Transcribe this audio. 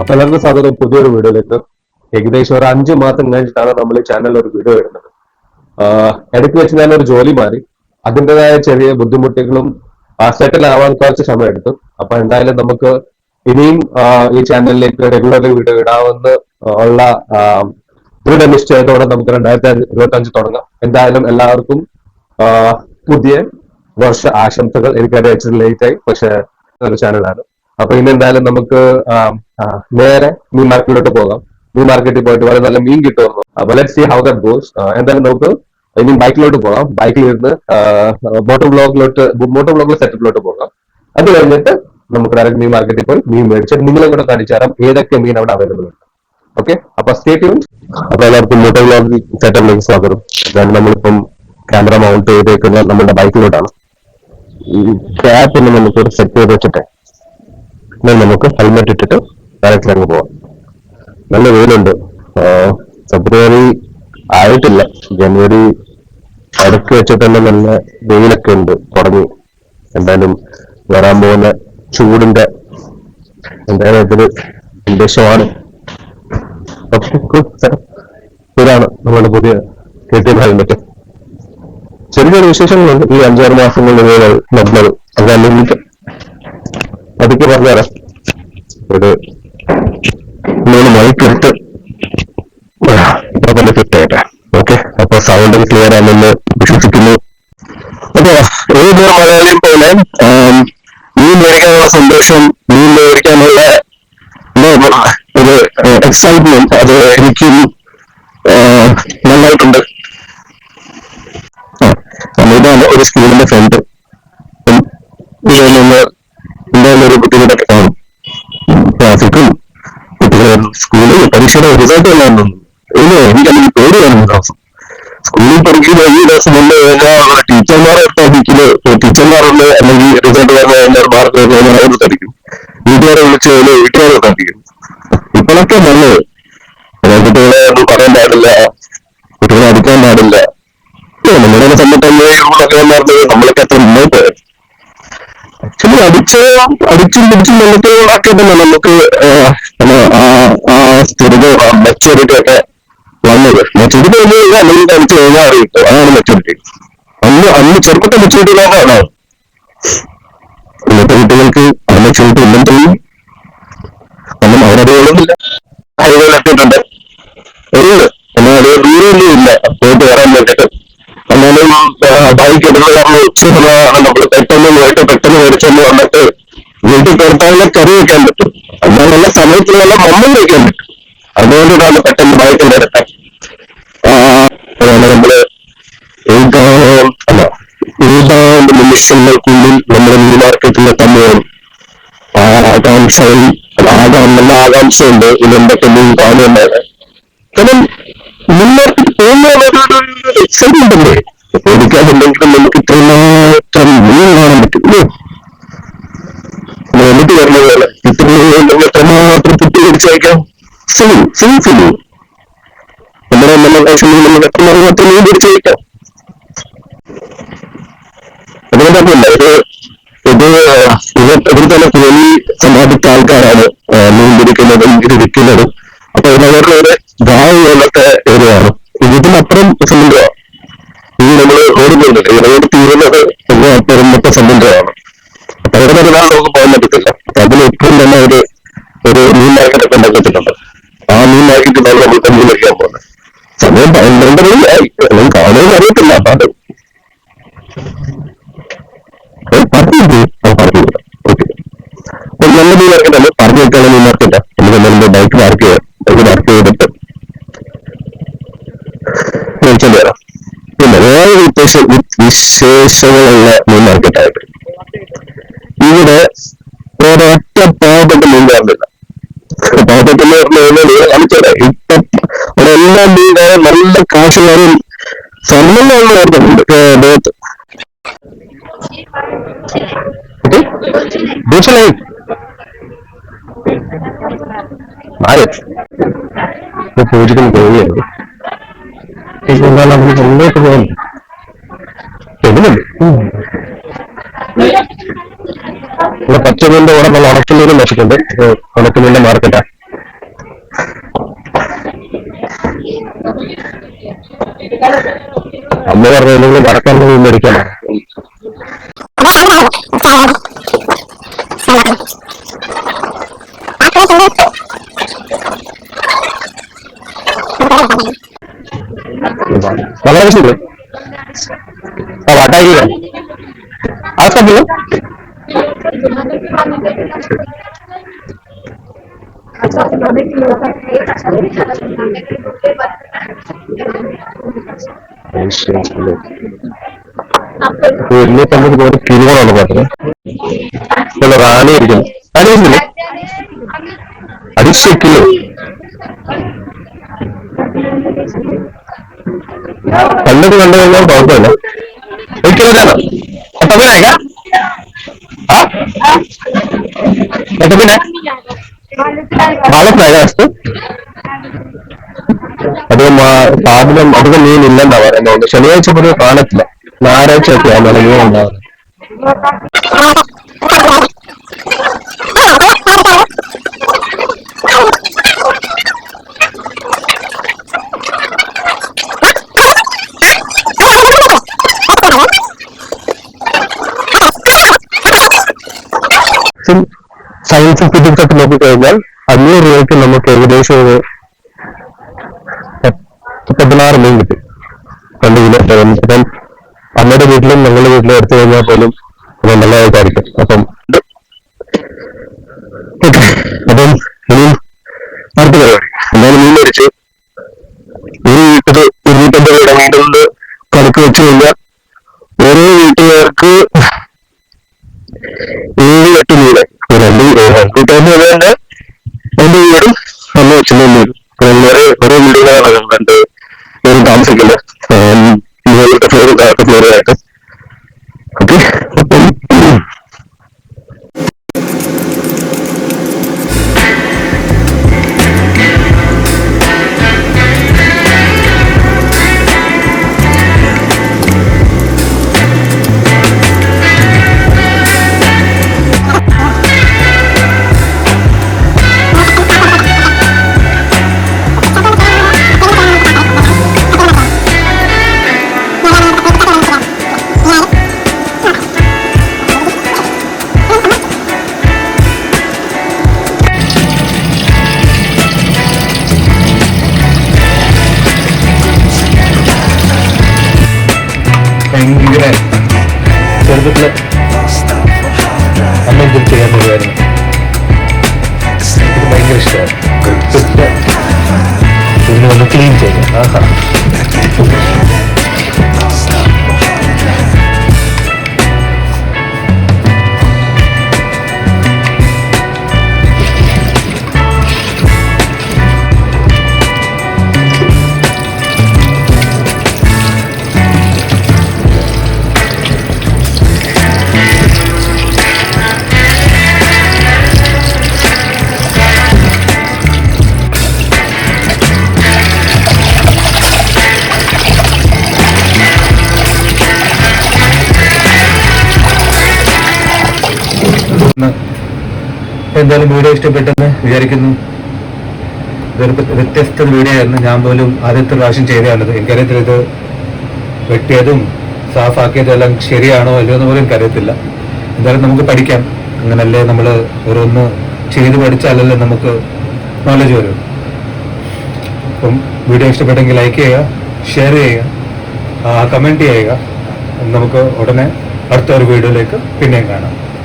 അപ്പൊ എല്ലാവർക്കും സാധാരണ പുതിയൊരു വീഡിയോയിലേക്ക്. ഏകദേശം ഒരു അഞ്ച് മാസം കഴിഞ്ഞിട്ടാണ് നമ്മൾ ചാനലിൽ ഒരു വീഡിയോ ഇടുന്നത് ഇടയ്ക്ക് വെച്ച് ഞാൻ ഒരു ജോലി മാറി. അതിന്റെതായ ചെറിയ ബുദ്ധിമുട്ടുകളും സെറ്റിൽ ആവാൻ കുറച്ച് സമയം എടുത്തു. അപ്പൊ എന്തായാലും നമുക്ക് ഇനിയും ഈ ചാനലിലേക്ക് റെഗുലർ വീഡിയോ ഇടാമെന്ന് ഉള്ള ദൃഢനിശ്ചയത്തോടെ നമുക്ക് രണ്ടായിരത്തി ഇരുപത്തി അഞ്ച് തുടങ്ങാം. എന്തായാലും എല്ലാവർക്കും പുതിയ വർഷ ആശംസകൾ. എനിക്ക് അറിയിച്ചത് ലേറ്റായി പക്ഷെ ഒരു ചാനലാണ് അപ്പൊ ഇനി എന്തായാലും നമുക്ക് നേരെ മീൻ മാർക്കറ്റിലോട്ട് പോകാം. മീൻ മാർക്കറ്റിൽ പോയിട്ട് വളരെ നല്ല മീൻ കിട്ടുമായിരുന്നു അപ്പൊ let see how that goes എന്തായാലും നമുക്ക് ഇനി ബൈക്കിലോട്ട് പോകാം. ബൈക്കിൽ ഇരുന്ന് മോട്ടോർ ബ്ലോക്കിലോട്ട് മോട്ടോർ ബ്ലോഗിലെ സെറ്റപ്പിലോട്ട് പോകാം. അത് കഴിഞ്ഞിട്ട് നമുക്ക് ഡയറക്റ്റ് മീൻ മാർക്കറ്റിൽ പോയി മീൻ മേടിച്ച് നിങ്ങളെ കൂടെ കാണിച്ചു തരാം ഏതൊക്കെ മീൻ അവിടെ അവൈലബിൾ ഉണ്ട്. ഓക്കെ അപ്പൊ സ്റ്റേ ട്യൂൺ അപ്പൊ എല്ലാവർക്കും മോട്ടോർ ബ്ലോഗ് സെറ്റപ്പിലേക്ക് സ്വാഗതം. നമ്മളിപ്പം ക്യാമറ മൗണ്ട് ചെയ്തേക്കുന്ന നമ്മുടെ ബൈക്കിലോട്ടാണ് ഈ ക്യാപ്പ് ഒന്ന് നമുക്ക് സെറ്റ് ചെയ്ത് വെച്ചിട്ടെ. എന്നാൽ നമുക്ക് ഹെൽമെറ്റ് ഇട്ടിട്ട് ഡയറക്റ്റ് അങ്ങ് പോവാം. നല്ല വെയിലുണ്ട്. ഫെബ്രുവരി ആയിട്ടില്ല. ജനുവരി അടുക്ക് വെച്ചിട്ട് തന്നെ നല്ല വെയിലൊക്കെ ഉണ്ട്. തുടങ്ങി. എന്തായാലും വരാൻ പോകുന്ന ചൂടിന്റെ എന്തായാലും ഇതൊരു ഉദ്ദേശമാണ്. ഇതാണ് നമ്മുടെ പുതിയ കെ ടി എം ഹെൽമെറ്റ് ചെറിയൊരു വിശേഷങ്ങളുണ്ട്. ഈ അഞ്ചാറ് മാസങ്ങളിൽ നടന്നത്. അതല്ലെങ്കിൽ അതൊക്കെ പറഞ്ഞുതരാം. ഒരു മൂന്ന് മണിക്കിട്ട് തന്നെ ഫിറ്റ് ആയിട്ടെ. ഓക്കെ അപ്പൊ സൗണ്ട് ക്ലിയർ ആണെന്ന് വിശ്വസിക്കുന്നു. മലയാളിയും പോലെ മീൻ മേടിക്കാനുള്ള സന്തോഷം മീൻ മേടിക്കാനുള്ള ഒരു എക്സൈറ്റ്മെന്റ് അത് എനിക്കും നന്നായിട്ടുണ്ട്. ഒരു സ്കൂളിന്റെ ഫ്രണ്ട് ഇതിൽ നിന്ന് ഒരു ബുദ്ധിമുട്ടൊക്കെ കാണും. ട്രാഫിക്കും കുട്ടികളെ സ്കൂളിൽ പരീക്ഷയുടെ റിസൾട്ട് എല്ലാം ഇല്ലേ? എനിക്കല്ലെങ്കിൽ പേടിയാണ് ദിവസം. സ്കൂളിൽ പഠിക്കുന്ന ഈ ദിവസം മുന്നേ കഴിഞ്ഞാൽ ടീച്ചർമാരെ ട്രാഫിക്കിൽ ടീച്ചർമാരുണ്ട് അല്ലെങ്കിൽ റിസൾട്ട് പറഞ്ഞ മാർക്ക് അവർ തടിക്കും വീട്ടുകാരെ വിളിച്ച് കഴിഞ്ഞാൽ വീട്ടുകാരെ തടിക്കും ഇപ്പോഴൊക്കെ നല്ലത് കുട്ടികളെ ഒന്നും പറയാൻ പാടില്ല. കുട്ടികളെ അടിക്കാൻ പാടില്ല. നമ്മുടെ സമയത്ത് റൂളൊക്കെ നമ്മളൊക്കെ അടിച്ച് അടിച്ചും പിടിച്ചും നമുക്ക് ആക്കിയിട്ടല്ല നമുക്ക് സ്ഥിരത മെച്ചൂരിറ്റി ഒക്കെ വന്നത് മെച്ചൂരിറ്റി വന്നു അല്ലെങ്കിൽ കളിച്ചു കഴിഞ്ഞാൽ അറിയിട്ടു അതാണ് മെച്ചൂരിറ്റി അന്ന് അന്ന് ചെറുപ്പത്തെ മെച്ചൂരിറ്റി ഇല്ലാതാണ് ഇന്നത്തെ കുട്ടികൾക്ക് ആ മെച്ചൂരിറ്റി ഇല്ലെന്ന് തോന്നുന്നു കാരണം അവരറിവുകളൊന്നുമില്ല അറിവുകളെത്തിയിട്ടുണ്ട് ഉണ്ട് എന്നാൽ അത് ദൂരമൊന്നും ഇല്ല പോയിട്ട് വരാൻ വേണ്ടിയിട്ട് എന്നാലും ബൈക്ക് എടുക്കുന്ന കാരണം ഉച്ചസമയമാണ് നമ്മൾ പെട്ടെന്ന് പോയിട്ട് പെട്ടെന്ന് മേടിച്ചെന്ന് വന്നിട്ട് വീട്ടിൽ കിടത്താനുള്ള കറി വെക്കാൻ പറ്റും അതിനാൽ നല്ല സമയത്തുള്ള മമ്മൽ വെക്കാൻ പറ്റും അതുകൊണ്ടാണ് പെട്ടെന്ന് ഭയത്തിൽ വരട്ടെ നമ്മൾ അല്ല ഏതാണ്ട് നിമിഷങ്ങൾക്കുള്ളിൽ നമ്മുടെ മീൻ സമയം ആകാംക്ഷയും ആകാം നല്ല ആകാംക്ഷയുണ്ട് ഇതെന്തൊക്കെ മീൻ കാണുന്നതാണ് കാരണം മുന്നോട്ട് പോകുന്ന എക്സൈറ്റ്മെന്റ് അല്ലേ പേടിക്കാതുണ്ടെങ്കിലും നമുക്ക് ഇത്രമാത്രം മീൻ കാണാൻ പറ്റും എന്നിട്ട് വരുന്ന പോലെ എത്രമാത്രം കുട്ടി പിടിച്ചേക്കാം സിലി സിലി സിലി നമ്മുടെ ആവശ്യമില്ല നമ്മൾ എത്രമാത്രം മീൻ പിടിച്ചേക്കാം അതുകൊണ്ടല്ല ഇത് ഇത് ഇത് ഇവർ തന്നെ തൊഴിൽ സമ്പാദിച്ച ആൾക്കാരാണ് മീൻ പിടിക്കുന്നതും ഇത് വിൽക്കുന്നതും അപ്പൊ അവരുടെ ഒരു പോലത്തെ ഏരിയയാണ് ഇതിനപ്പുറം സമുദ്രമാണ്. ഇത് നമ്മൾ ഓടുന്നുണ്ട് റോഡ് തീരുന്നത് ഇതിനപ്പുറം മൊത്തം സമുദ്രമാണ്. അപ്പൊ അവിടെ നമുക്ക് പോകാൻ പറ്റത്തില്ല. അപ്പൊ അതിന് ഏറ്റവും തന്നെ ഒരു ഒരു മീൻ മാർക്കറ്റ് ഒക്കെ ഉണ്ടാക്കിയിട്ടുണ്ട്. ആ മീൻ മാർക്കറ്റിലാണ് നമ്മൾ വയ്ക്കാൻ പോകുന്നത്. സമയം പന്ത്രണ്ട് കാണുമെന്ന് അറിയത്തില്ല. അപ്പൊ ഒരു മാർക്കറ്റ് മാർക്കറ്റാ ബൈക്ക് വിശേഷങ്ങളുള്ള മീൻ മാർക്കറ്റായിട്ട് ഇവിടെ ഒരൊറ്റ പാവപ്പെട്ട മീൻ കാണില്ല എല്ലാ മീൻകാരും നല്ല കാശുകാരും വരുന്നുണ്ട് ലോകത്ത് ദൂഷലായി ആര് പൂജിക്കുന്ന നമ്മൾ വെച്ചിട്ടുണ്ട് ഉണക്കമീന്റെ മാർക്കറ്റാ അമ്മ പറഞ്ഞു വടക്കാൻ പോയി മേടിക്കാൻ വളരെ ശരി ആ വാട്ടായി ആ കിരുവാണ് പാത്രം ചില റാണി ഇരിക്കുന്നു റാണി അടിച്ചു കണ്ടത് കണ്ടു കഴിഞ്ഞാൽ കുഴപ്പമില്ല ഒരിക്കലും കട്ടപ്പനേക്ക ആ. കട്ടപ്പന പാലക്കാട് വസ്തു സാധനം അധികം മീൻ ഇല്ലെന്നാ പറയുന്നത്. ശനിയാഴ്ച പോലും കാണത്തില്ല. ഞായറാഴ്ച ഒക്കെയാണ് മീൻ ഉണ്ടാവുന്നത്. സയൻസ് ഫിസിക്സ് ഒക്കെ നോക്കിക്കഴിഞ്ഞാൽ അഞ്ഞൂറ് രൂപയ്ക്ക് നമുക്ക് ഏകദേശം ഒരു പത്ത് കിട്ടി. രണ്ട് കിലോ അപ്പം അമ്മയുടെ വീട്ടിലും ഞങ്ങളുടെ വീട്ടിലും എടുത്തു കഴിഞ്ഞാൽ പോലും നല്ലതായിട്ടായിരിക്കും. അപ്പം അപ്പം ഇനിയും അടുത്ത പരിപാടി. എന്തായാലും മീൻ മേടിച്ചു. ഒരു വീട്ടിൽ ഇരുന്നൂറ്റമ്പത് വീടുകളിൽ കണക്ക് വെച്ച് ഓരോ വീട്ടുകാർക്ക് ഇതിന് ഒന്ന് ക്ലീൻ ചെയ്ത് എന്തായാലും വീഡിയോ ഇഷ്ടപ്പെട്ടെന്ന് വിചാരിക്കുന്നു. ഇതൊരു വ്യത്യസ്ത വീഡിയോ ആയിരുന്നു. ഞാൻ പോലും ആദ്യത്തെ പ്രാവശ്യം ചെയ്തതാണത്. എനിക്കറിയത്തില്ല ഇത് വെട്ടിയതും സാഫാക്കിയതും എല്ലാം ശരിയാണോ അല്ലയോ എന്ന് പോലും എനിക്കറിയത്തില്ല. എന്തായാലും നമുക്ക് പഠിക്കാം. അങ്ങനല്ലേ നമ്മൾ ഓരോന്ന് ചെയ്ത് പഠിച്ചാലല്ലേ നമുക്ക് നോളജ് വരും. അപ്പം വീഡിയോ ഇഷ്ടപ്പെട്ടെങ്കിൽ ലൈക്ക് ചെയ്യുക ഷെയർ ചെയ്യുക കമന്റ് ചെയ്യുക. നമുക്ക് ഉടനെ അടുത്ത ഒരു വീഡിയോയിലേക്ക് പിന്നെയും കാണാം.